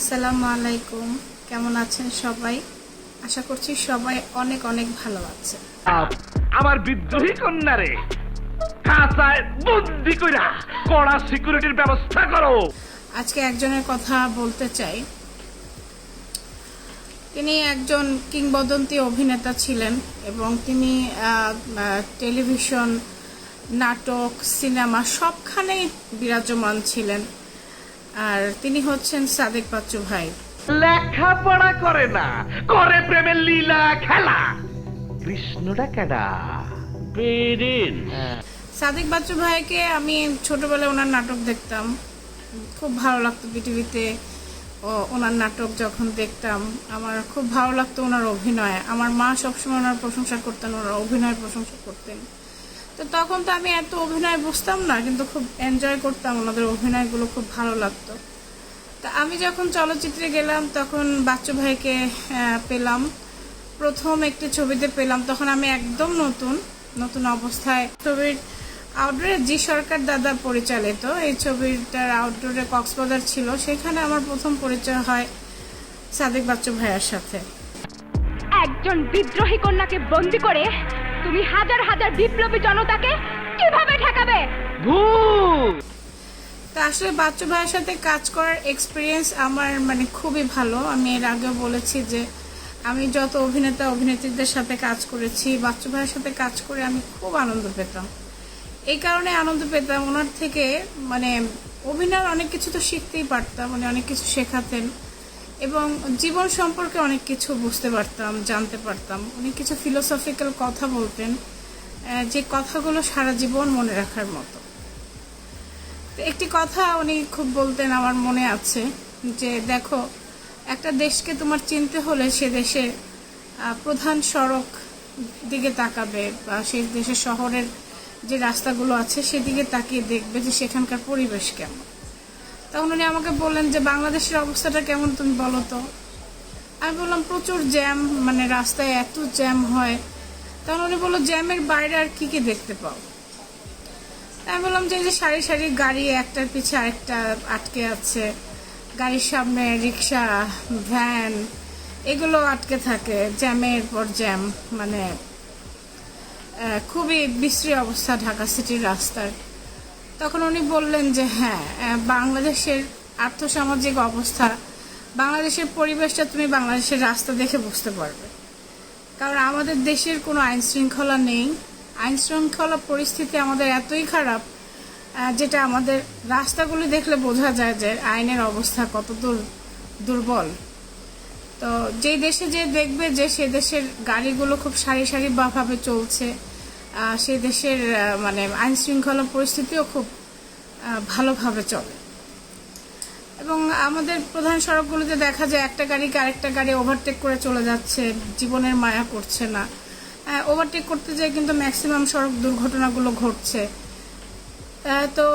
আসসালামু আলাইকুম। কেমন আছেন সবাই? আশা করছি সবাই অনেক অনেক ভালো আছে আমার বিদ্রোহী কন্যারে কাঁচায় বন্দি কইরা কড়া সিকিউরিটির ব্যবস্থা করো। আজকে একজনের কথা বলতে চাই। তিনি একজন কিংবদন্তি অভিনেতা ছিলেন এবং তিনি টেলিভিশন নাটক সিনেমা সবখানেই বিরাজমান ছিলেন। আর তিনি হচ্ছেন সাদেক বাচ্চু ভাই। লেখাপড়া করে না করে প্রেমের লীলা খেলা। কৃষ্ণটা কেডা? বেদিন সাদিক বাচ্চু ভাইকে আমি ছোটবেলায় ওনার নাটক দেখতাম। খুব ভালো লাগতো পৃথিবীতে। ও ওনার নাটক যখন দেখতাম আমার খুব ভালো লাগতো ওনার অভিনয়। আমার মা সবসময় ওনার প্রশংসা করতেন ওনার অভিনয়ের প্রশংসা করতেন। তো তখন তো আমি এত অভিনয় বুঝতাম না, কিন্তু খুব এনজয় করতাম, ওনাদের অভিনয়গুলো খুব ভালো লাগতো। তা আমি যখন চলচ্চিত্রে গেলাম, তখন বাচ্চু ভাইকে পেলাম। প্রথম একটি ছবিতে পেলাম, তখন আমি একদম নতুন নতুন অবস্থায়। ছবির আউটডোরে জি সরকার দাদা পরিচালিত, এই ছবিটার আউটডোরে কক্সবাজার ছিল, সেখানে আমার প্রথম পরিচয় হয় সাদেক বাচ্চু ভাইয়ার সাথে। একজন বিদ্রোহী কন্যাকে বন্দি করে তুমি হাজার হাজার বিপ্লবী জনতাকে কীভাবে ঠেকাবে? ভূত! তা আসলে বাচ্চু ভাইয়ের সাথে কাজ করার এক্সপিরিয়েন্স আমার মানে খুবই ভালো। আমি এর আগেও বলেছি যে আমি যত অভিনেতা অভিনেত্রীদের সাথে কাজ করেছি বাচ্চু ভাইয়ের সাথে কাজ করে আমি খুব আনন্দ পেতাম। এই কারণে আনন্দ পেতাম। ওনার থেকে মানে অভিনয়ের অনেক কিছু তো শিখতেই পারতাম মানে অনেক কিছু শেখাতেন। এবং জীবন সম্পর্কে অনেক কিছু বুঝতে পারতাম, জানতে পারতাম। অনেক কিছু ফিলোসফিক্যাল কথা বলতেন যে কথাগুলো সারা জীবন মনে রাখার মতো। একটি কথা উনি খুব বলতেন, আমার মনে আছে, যে দেখো, একটা দেশকে তোমার চিনতে হলে সে দেশে প্রধান সড়ক দিকে তাকাবে বা সেই দেশের শহরের যে রাস্তাগুলো আছে সেদিকে তাকিয়ে দেখবে যে সেখানকার পরিবেশ কেমন। তখন উনি আমাকে বললেন যে, বাংলাদেশের অবস্থাটা কেমন তুমি বলো তো? আমি বললাম, প্রচুর জ্যাম মানে রাস্তায় এত জ্যাম হয়। তখন উনি বলল, জ্যামের বাইরে আর কি কি দেখতে পাও? আমি বললাম যে যে সারি সারি গাড়ি, একটার পিছে আরেকটা আটকে আছে। গাড়ির সামনে রিক্সা, ভ্যান, এগুলো আটকে থাকে। জ্যামের পর জ্যাম মানে খুবই বিশ্রী অবস্থা ঢাকা সিটির রাস্তার তখন উনি বললেন যে হ্যাঁ বাংলাদেশের আর্থসামাজিক অবস্থা, বাংলাদেশের পরিবেশটা তুমি বাংলাদেশের রাস্তা দেখে বুঝতে পারবে। কারণ আমাদের দেশের কোনো আইন শৃঙ্খলা নেই। আইন শৃঙ্খলা পরিস্থিতি আমাদের এতই খারাপ যেটা আমাদের রাস্তাগুলি দেখলে বোঝা যায় যে আইনের অবস্থা কত দূর, দুর্বল। তো যেই দেশে যে দেখবে যে সে দেশের গাড়িগুলো খুব সারি সারি ভাবে চলছে সেই দেশের মানে আইন শৃঙ্খলা পরিস্থিতিও খুব ভালোভাবে চলে। এবং আমাদের প্রধান সড়কগুলোতে দেখা যায় একটা গাড়িকে আরেকটা গাড়ি ওভারটেক করে চলে যাচ্ছে, জীবনের মায়া করছে না। ওভারটেক করতে যেয়ে কিন্তু ম্যাক্সিমাম সড়ক দুর্ঘটনাগুলো ঘটছে। তো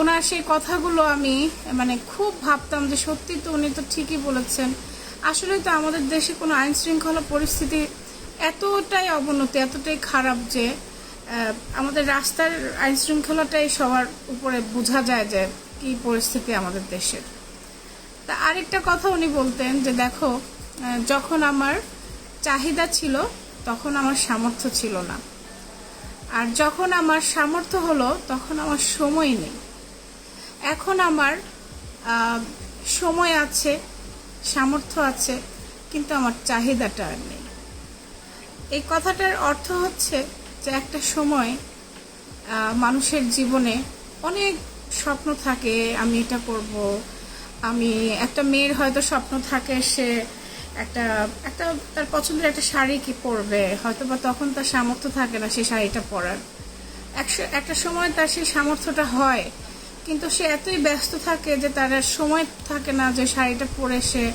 ওনার সেই কথাগুলো আমি মানে খুব ভাবতাম যে সত্যি তো উনি তো ঠিকই বলেছেন। আসলে তো আমাদের দেশে কোনো আইন শৃঙ্খলা পরিস্থিতি এতটাই অবনতি, এতটাই খারাপ যে আমাদের রাস্তার আইন শৃঙ্খলাটাই সবার উপরে বোঝা যায় যে কি পরিস্থিতি আমাদের দেশের। তা আরেকটা কথা উনি বলতেন যে দেখো যখন আমার চাহিদা ছিল, তখন আমার সামর্থ্য ছিল না। আর যখন আমার সামর্থ্য হলো, তখন আমার সময় নেই। এখন আমার সময় আছে, সামর্থ্য আছে, কিন্তু আমার চাহিদাটা আর নেই। এই কথাটার অর্থ হচ্ছে যে একটা সময় মানুষের জীবনে অনেক স্বপ্ন থাকে, আমি এটা করব। আমি, একটা মেয়ের হয়তো স্বপ্ন থাকে সে একটা একটা তার পছন্দের একটা শাড়ি কি পরবে হয়তো বা তখন তার সামর্থ্য থাকে না সেই শাড়িটা পরার। একশ- একটা সময় তার সেই সামর্থ্যটা হয়, কিন্তু সে এতই ব্যস্ত থাকে যে তার সময় থাকে না যে শাড়িটা পরে সে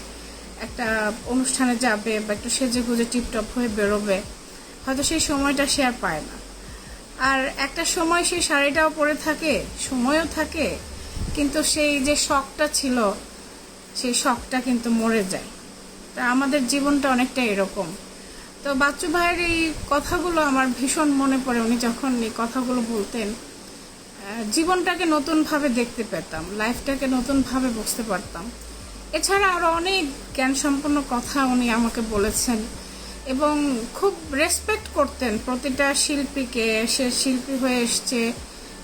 একটা অনুষ্ঠানে যাবে বা একটু সেজে গুজে টিপটপ হয়ে বেরোবে। হয়তো সেই সময়টা সে আর পায় না। আর একটা সময় সেই শাড়িটাও পরে থাকে, সময়ও থাকে, কিন্তু সেই যে শখটা ছিল, সেই শখটা কিন্তু মরে যায়। তা আমাদের জীবনটা অনেকটা এরকম। তো বাচ্চু ভাইয়ের এই কথাগুলো আমার ভীষণ মনে পড়ে। উনি যখন এই কথাগুলো বলতেন জীবনটাকে নতুনভাবে দেখতে পেতাম, লাইফটাকে নতুনভাবে বুঝতে পারতাম। এছাড়া আরও অনেক জ্ঞানসম্পন্ন কথা উনি আমাকে বলেছেন। এবং খুব রেসপেক্ট করতেন প্রতিটা শিল্পীকে। সে শিল্পী হয়ে এসছে,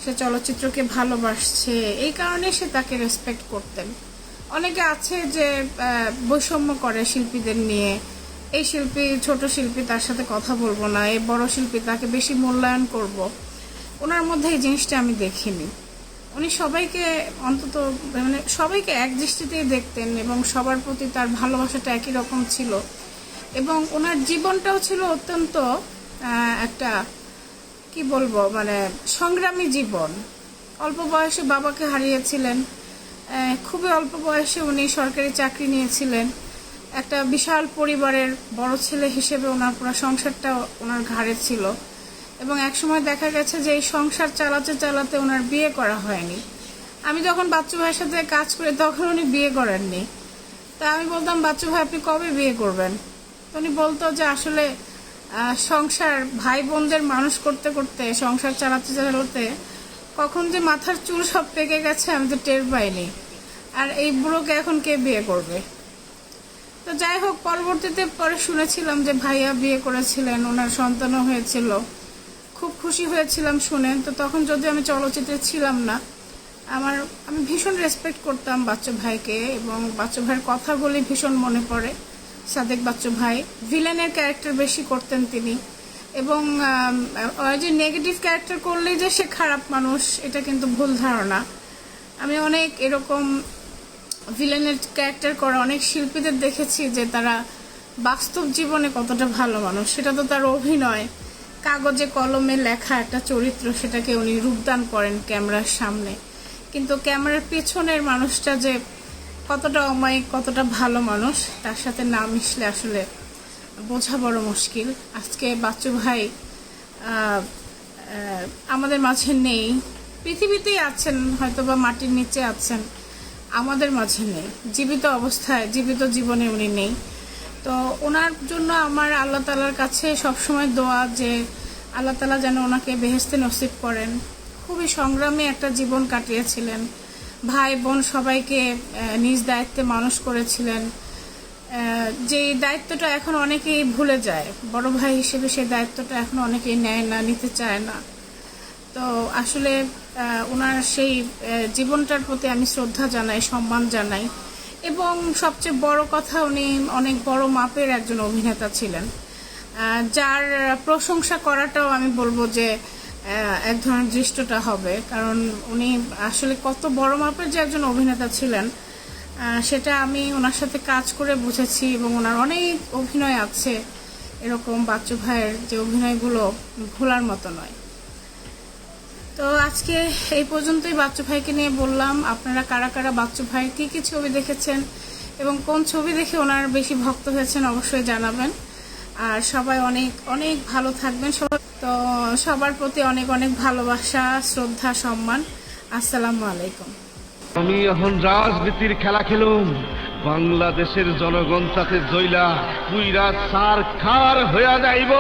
সে চলচ্চিত্রকে ভালোবাসছে, এই কারণে সে তাকে রেসপেক্ট করতেন। অনেকে আছে যে বৈষম্য করে শিল্পীদের নিয়ে। এই শিল্পী, ছোট শিল্পী, তার সাথে কথা বলব না, এই বড় শিল্পী তাকে বেশি মূল্যায়ন করব। ওনার মধ্যে এই জিনিসটা আমি দেখিনি। উনি সবাইকে অন্তত মানে সবাইকে এক দৃষ্টিতেই দেখতেন এবং সবার প্রতি তার ভালোবাসাটা একই রকম ছিল। এবং ওনার জীবনটাও ছিল অত্যন্ত একটা, কি বলব মানে সংগ্রামী জীবন। অল্প বয়সে বাবাকে হারিয়েছিলেন খুবই অল্প বয়সে উনি সরকারি চাকরি নিয়েছিলেন। একটা বিশাল পরিবারের বড় ছেলে হিসেবে ওনার পুরো সংসারটা ওনার ঘাড়ে ছিল। এবং একসময় দেখা গেছে যে এই সংসার চালাতে চালাতে ওনার বিয়ে করা হয়নি। আমি যখন বাচ্চু ভাইয়ের সাথে কাজ করি, তখন উনি বিয়ে করেননি। তা আমি বলতাম, বাচ্চু ভাই, আপনি কবে বিয়ে করবেন? উনি বলতো যে আসলে সংসার ভাই বোনদের মানুষ করতে করতে, সংসার চালাতে চালাতে কখন যে মাথার চুল সব পেকে গেছে আমি তো টের পাইনি। আর এই বুড়োকে এখন কে বিয়ে করবে? তো যাই হোক, পরবর্তীতে পরে শুনেছিলাম যে ভাইয়া বিয়ে করেছিলেন, ওনার সন্তানও হয়েছিল। খুব খুশি হয়েছিলাম শুনে। তো তখন যদি আমি চলচ্চিত্রে ছিলাম না, আমার, আমি ভীষণ রেসপেক্ট করতাম বাচ্চু ভাইকে এবং বাচ্চু ভাইয়ের কথাগুলি ভীষণ মনে পড়ে। সাদেক বাচ্চু ভাই। ভিলেনের ক্যারেক্টার বেশি করতেন তিনি। এবং যে নেগেটিভ ক্যারেক্টার করলেই যে সে খারাপ মানুষ, এটা কিন্তু ভুল ধারণা। আমি অনেক এরকম ভিলেনের ক্যারেক্টার করা অনেক শিল্পীদের দেখেছি যে তারা বাস্তব জীবনে কতটা ভালো মানুষ, সেটা তো তার অভিনয়। কাগজে, কলমে লেখা একটা চরিত্র সেটাকে উনি রূপদান করেন ক্যামেরার সামনে। কিন্তু ক্যামেরার পেছনের মানুষটা যে কতটা অমায়িক, কতটা ভালো মানুষ, তার সাথে না মিশলে আসলে বোঝা বড় মুশকিল। আজকে বাচ্চু ভাই আমাদের মাঝে নেই। পৃথিবীতেই আছেন হয়তো বা মাটির নিচে আছেন, আমাদের মাঝে নেই। জীবিত অবস্থায়, জীবিত জীবনে উনি নেই। তো ওনার জন্য আমার আল্লাহ তালার কাছে সবসময় দোয়া যে আল্লাহ তালা যেন ওনাকে বেহেস্তে নসিব করেন। খুবই সংগ্রামী একটা জীবন কাটিয়েছিলেন। ভাই বোন সবাইকে নিজ দায়িত্বে মানুষ করেছিলেন। যে দায়িত্বটা এখন অনেকেই ভুলে যায়, বড় ভাই হিসেবে সেই দায়িত্বটা এখন অনেকেই নেয় না, নিতে চায় না। তো আসলে ওনার সেই জীবনটার প্রতি আমি শ্রদ্ধা জানাই, সম্মান জানাই। এবং সবচেয়ে বড় কথা, উনি অনেক বড় মাপের একজন অভিনেতা ছিলেন। যার প্রশংসা করাটাও আমি বলব যে এক ধরনের দৃষ্টটা হবে। কারণ উনি আসলে কত বড় মাপের যে একজন অভিনেতা ছিলেন সেটা আমি ওনার সাথে কাজ করে বুঝেছি এবং ওনার অনেক অভিনয় আছে এরকম বাচ্চু ভাইয়ের যে অভিনয়গুলো ভোলার মতো নয়। তো আজকে এই পর্যন্তই বাচ্চু ভাইকে নিয়ে বললাম, আপনারা কারা কারা বাচ্চু ভাই, কী কী ছবি দেখেছেন এবং কোন ছবি দেখে ওনার বেশি ভক্ত হয়েছেন অবশ্যই জানাবেন। আর সবাই অনেক অনেক ভালো থাকবেন। সবাই তো সবার প্রতি অনেক অনেক ভালোবাসা, শ্রদ্ধা, সম্মান। আসসালামু আলাইকুম। আমি এখন রাজনীতির খেলা খেলুম। বাংলাদেশের জনগণ তাতে জইলা পুইরা সার খার হইয়া যাইব।